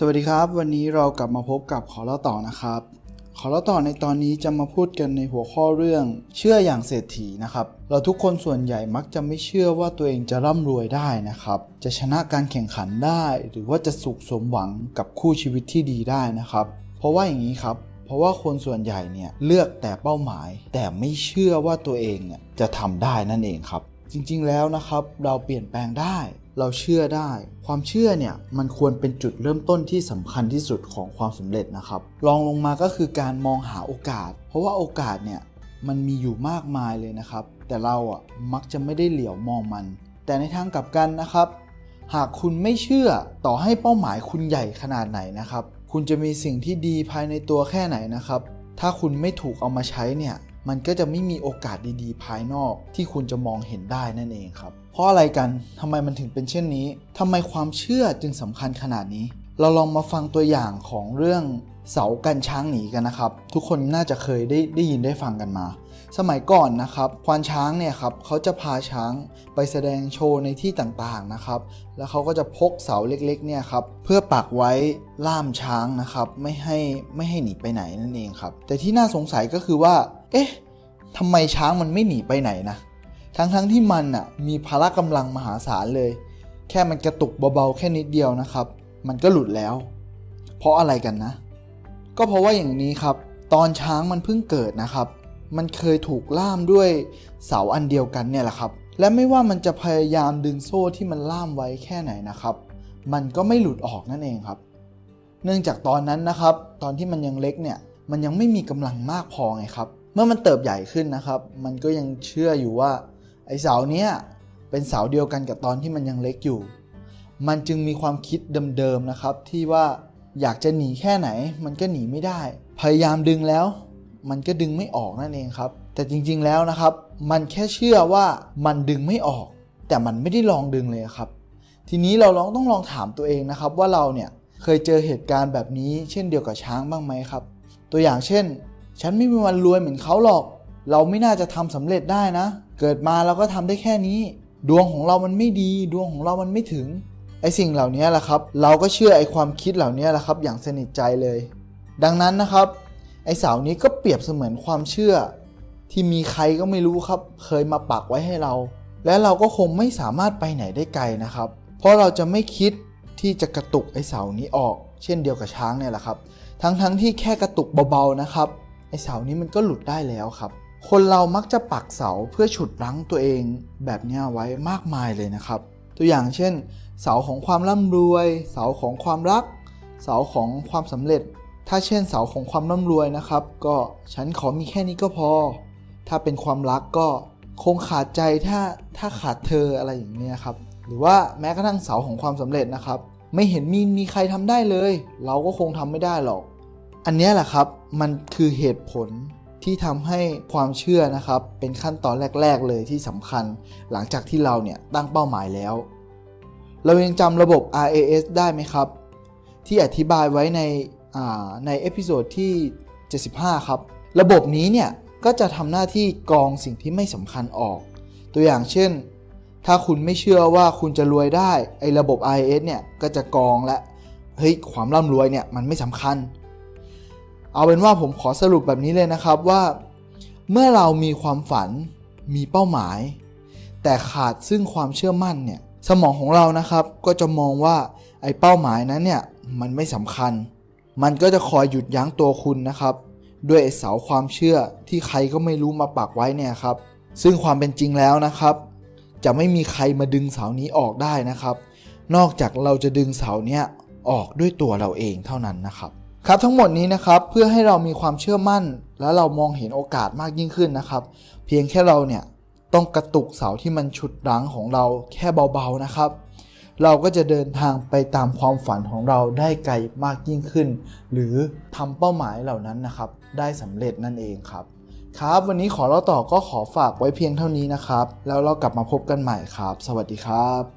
สวัสดีครับ วันนี้เรากลับมาพบกับขอเล่าต่อนะครับ ขอเล่าต่อในตอนนี้จะมาพูดกันในหัวข้อเรื่อง เชื่ออย่างเศรษฐีนะครับ เราทุกคนส่วนใหญ่มักจะไม่เชื่อว่าตัวเองจะร่ำรวยได้นะครับ จะชนะการแข่งขันได้ หรือว่าจะสุขสมหวังกับคู่ชีวิตที่ดีได้นะครับ เพราะว่าอย่างนี้ครับ เพราะว่าคนส่วนใหญ่เนี่ยเลือกแต่เป้าหมาย แต่ไม่เชื่อว่าตัวเองเนี่ยจะทำได้นั่นเองครับ จริงๆแล้วนะครับ เราเปลี่ยนแปลงได้ เราเชื่อได้ ความเชื่อเนี่ยมันควรเป็นจุดเริ่มต้นที่สำคัญที่สุดของความสำเร็จนะครับรองลงมาก็คือการมองหาโอกาส เพราะว่าโอกาสเนี่ยมันมีอยู่มากมายเลยนะครับ แต่เราอะมักจะไม่ได้เหลียวมองมัน แต่ในทางกลับกันนะครับ หากคุณไม่เชื่อต่อให้เป้าหมายคุณใหญ่ขนาดไหนนะครับ คุณจะมีสิ่งที่ดีภายในตัวแค่ไหนนะครับ ถ้าคุณไม่ถูกเอามาใช้เนี่ย มันก็จะไม่มีโอกาสดีๆ ภายนอกที่คุณจะมองเห็นได้นั่นเองครับ เพราะอะไรกันทำไมมันถึงเป็นเช่นนี้ทำไมความเชื่อจึงสำคัญขนาดนี้ เราลองมาฟังตัวอย่างของเรื่อง เสากันช้างหนีกันนะครับ ทุกคนน่าจะเคยได้ได้ยินได้ฟังกันมา สมัยก่อนนะครับ ควานช้างเนี่ยครับเขาจะพาช้างไปแสดงโชว์ในที่ต่างๆนะครับ แล้วเขาก็จะพกเสาเล็กๆเนี่ยครับเพื่อปักไว้ล่ามช้างนะครับไม่ให้ไม่ให้หนีไปไหนนั่นเองครับ แต่ที่น่าสงสัยก็คือว่า เอ๊ะทำไมช้างมันไม่หนีไปไหนนะทั้งๆทที่มันอะมีพละกำลังมหาศาลเลย แค่มันกระตุกเบาๆแค่นิดเดียวนะครับ มันก็หลุดแล้ว เพราะอะไรกันนะ ก็เพราะว่าอย่างนี้ครับ ตอนช้างมันเพิ่งเกิดนะครับ มันเคยถูกล่ามด้วยเสาอันเดียวกันเนี่ยแหละครับ และไม่ว่ามันจะพยายามดึงโซ่ที่มันล่ามไว้แค่ไหนนะครับ มันก็ไม่หลุดออกนั่นเองครับ เนื่องจากตอนนั้นนะครับ ตอนที่มันยังเล็กเนี่ย มันยังไม่มีกำลังมากพอไงครับ เมื่อมันเติบใหญ่ขึ้นนะครับ มันก็ยังเชื่ออยู่ว่าไอ้เสาเนี้ยเป็นเสาเดียวกันกับตอนที่มันยังเล็กอยู่ มันจึงมีความคิดเดิมๆนะครับที่ว่า อยากจะหนีแค่ไหน มันก็หนีไม่ได้ พยายามดึงแล้ว มันก็ดึงไม่ออกนั่นเองครับ แต่จริงๆแล้วนะครับ มันแค่เชื่อว่ามันดึงไม่ออก แต่มันไม่ได้ลองดึงเลยครับ ทีนี้เราลองต้องลองถามตัวเองนะครับ ว่าเราเนี่ยเคยเจอเหตุการณ์แบบนี้ เช่นเดียวกับช้างบ้างไหมครับ ตัวอย่างเช่น ฉันไม่มีวันรวยเหมือนเขาหรอก เราไม่น่าจะทำสำเร็จได้นะ เกิดมาเราก็ทำได้แค่นี้ ดวงของเรามันไม่ดี ดวงของเรามันไม่ถึง ไอสิ่งเหล่านี้แหละครับ เราก็เชื่อไอความคิดเหล่านี้แหละครับอย่างสนิทใจเลย ดังนั้นนะครับ ไอเสานี้ก็เปรียบเสมือนความเชื่อ ที่มีใครก็ไม่รู้ครับ เคยมาปักไว้ให้เรา และเราก็คงไม่สามารถไปไหนได้ไกลนะครับ เพราะเราจะไม่คิดที่จะกระตุกไอเสานี้ออก เช่นเดียวกับช้างเนี่ยแหละครับ ทั้งๆทที่แค่กระตุกเบาๆนะครับ ไอเสานี้มันก็หลุดได้แล้วครับ คนเรามักจะปักเสาเพื่อฉุดรั้งตัวเองแบบนี้ไว้มากมายเลยนะครับ ตัวอย่างเช่น เสาของความร่ำรวย เสาของความรัก เสาของความสำเร็จ ถ้าเช่นเสาของความร่ำรวยนะครับ ก็ฉันขอมีแค่นี้ก็พอ ถ้าเป็นความรักก็คงขาดใจถ้าถ้าขาดเธออะไรอย่างเนี้ยครับ หรือว่าแม้กระทั่งเสาของความสำเร็จนะครับ ไม่เห็นมีมีใครทำได้เลย เราก็คงทำไม่ได้หรอก อันนี้แหละครับมันคือเหตุผล ที่ทำให้ความเชื่อนะครับ เป็นขั้นตอนแรก ๆ เลยที่สำคัญ หลังจากที่เราเนี่ยตั้งเป้าหมายแล้ว เรายังจำระบบ RAS ได้ไหมครับ ที่อธิบายไว้ในในเอพิโซดที่ 75 ครับ ระบบนี้เนี่ยก็จะทำหน้าที่กรองสิ่งที่ไม่สำคัญออก ตัวอย่างเช่น ถ้าคุณไม่เชื่อว่าคุณจะรวยได้ไอ้ระบบ RAS เนี่ยก็จะกรองและเฮ้ยความร่ำรวยเนี่ยมันไม่สำคัญ เอาเป็นว่าผมขอสรุปแบบนี้เลยนะครับว่า เมื่อเรามีความฝันมีเป้าหมาย แต่ขาดซึ่งความเชื่อมั่นเนี่ยสมองของเรานะครับก็จะมองว่าไอ้เป้าหมายนั้นเนี่ยมันไม่สำคัญ มันก็จะคอยหยุดยั้งตัวคุณนะครับ ด้วยเสาความเชื่อที่ใครก็ไม่รู้มาปักไว้เนี่ยครับ ซึ่งความเป็นจริงแล้วนะครับ จะไม่มีใครมาดึงเสานี้ออกได้นะครับ นอกจากเราจะดึงเสาเนี้ยออกด้วยตัวเราเองเท่านั้นนะครับ ครับทั้งหมดนี้นะครับเพื่อให้เรามีความเชื่อมั่น และเรามองเห็นโอกาสมากยิ่งขึ้นนะครับ เพียงแค่เราเนี่ยต้องกระตุกเสาที่มันฉุดรั้งของเราแค่เบาๆนะครับ เราก็จะเดินทางไปตามความฝันของเราได้ไกลมากยิ่งขึ้น หรือทำเป้าหมายเหล่านั้นนะครับ ได้สำเร็จนั่นเองครับ ครับวันนี้ขอเล่าต่อก็ขอฝากไว้เพียงเท่านี้นะครับ แล้วเรากลับมาพบกันใหม่ครับ สวัสดีครับ